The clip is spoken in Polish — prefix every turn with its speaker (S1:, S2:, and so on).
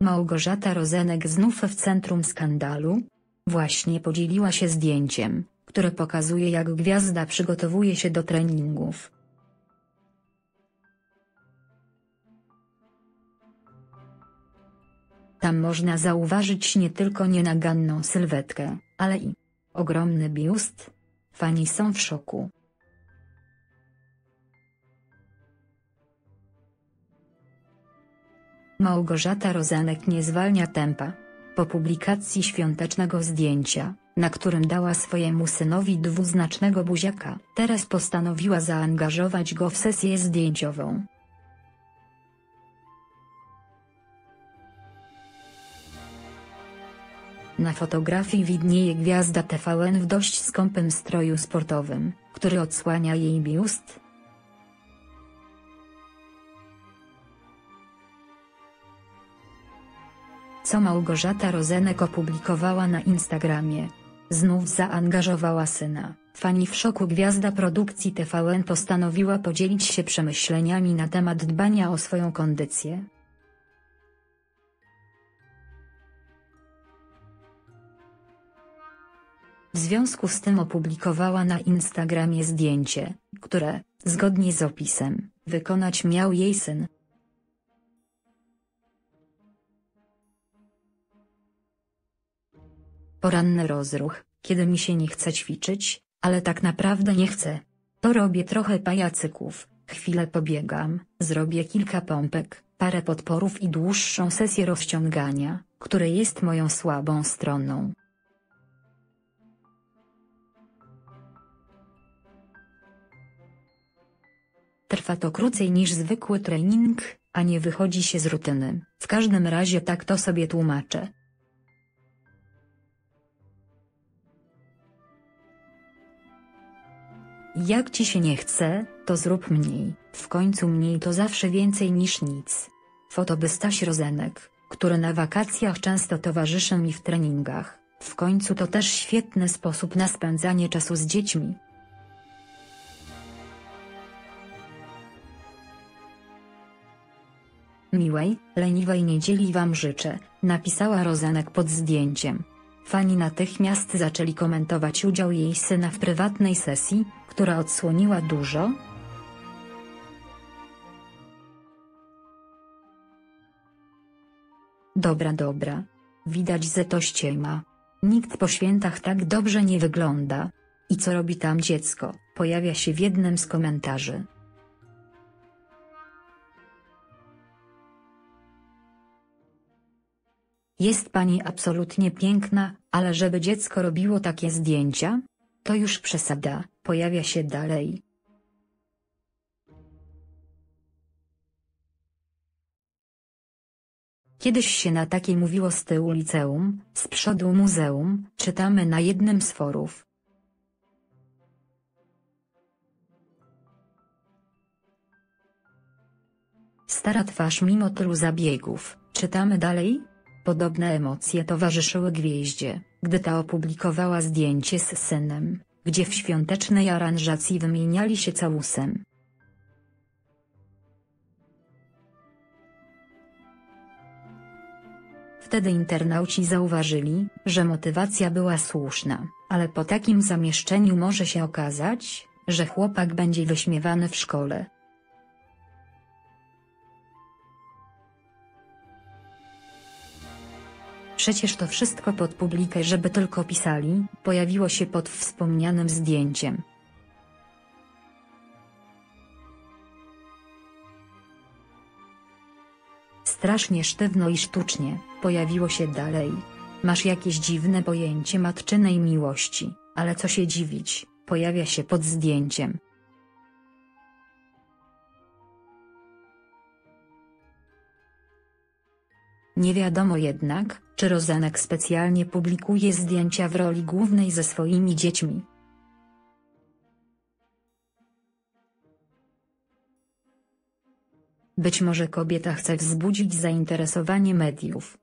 S1: Małgorzata Rozenek znów w centrum skandalu? Właśnie podzieliła się zdjęciem, które pokazuje jak gwiazda przygotowuje się do treningów. Tam można zauważyć nie tylko nienaganną sylwetkę, ale i ogromny biust. Fani są w szoku. Małgorzata Rozanek nie zwalnia tempa. Po publikacji świątecznego zdjęcia, na którym dała swojemu synowi dwuznacznego buziaka, teraz postanowiła zaangażować go w sesję zdjęciową. Na fotografii widnieje gwiazda TVN w dość skąpym stroju sportowym, który odsłania jej biust. Co Małgorzata Rozenek opublikowała na Instagramie. Znów zaangażowała syna. Fani w szoku gwiazda produkcji TVN postanowiła podzielić się przemyśleniami na temat dbania o swoją kondycję. W związku z tym opublikowała na Instagramie zdjęcie, które, zgodnie z opisem, wykonać miał jej syn. Poranny rozruch, kiedy mi się nie chce ćwiczyć, ale tak naprawdę nie chcę. To robię trochę pajacyków, chwilę pobiegam, zrobię kilka pompek, parę podporów i dłuższą sesję rozciągania, które jest moją słabą stroną. Trwa to krócej niż zwykły trening, a nie wychodzi się z rutyny. W każdym razie tak to sobie tłumaczę. Jak ci się nie chce, to zrób mniej, w końcu mniej to zawsze więcej niż nic. Fotoby Staś Rozenek, który na wakacjach często towarzyszy mi w treningach, w końcu to też świetny sposób na spędzanie czasu z dziećmi. Miłej, leniwej niedzieli wam życzę, napisała Rozenek pod zdjęciem. Fani natychmiast zaczęli komentować udział jej syna w prywatnej sesji, która odsłoniła dużo. Dobra dobra. Widać że to ściema. Nikt po świętach tak dobrze nie wygląda. I co robi tam dziecko, pojawia się w jednym z komentarzy. Jest pani absolutnie piękna, ale żeby dziecko robiło takie zdjęcia? To już przesada, pojawia się dalej. Kiedyś się na takie mówiło z tyłu liceum, z przodu muzeum, czytamy na jednym z forów. Stara twarz mimo tylu zabiegów, czytamy dalej? Podobne emocje towarzyszyły Gwieździe, gdy ta opublikowała zdjęcie z synem, gdzie w świątecznej aranżacji wymieniali się całusem. Wtedy internauci zauważyli, że motywacja była słuszna, ale po takim zamieszczeniu może się okazać, że chłopak będzie wyśmiewany w szkole. Przecież to wszystko pod publikę żeby tylko pisali, pojawiło się pod wspomnianym zdjęciem. Strasznie sztywno i sztucznie, pojawiło się dalej. Masz jakieś dziwne pojęcie matczynej miłości, ale co się dziwić, pojawia się pod zdjęciem. Nie wiadomo jednak, czy Rozenek specjalnie publikuje zdjęcia w roli głównej ze swoimi dziećmi. Być może kobieta chce wzbudzić zainteresowanie mediów,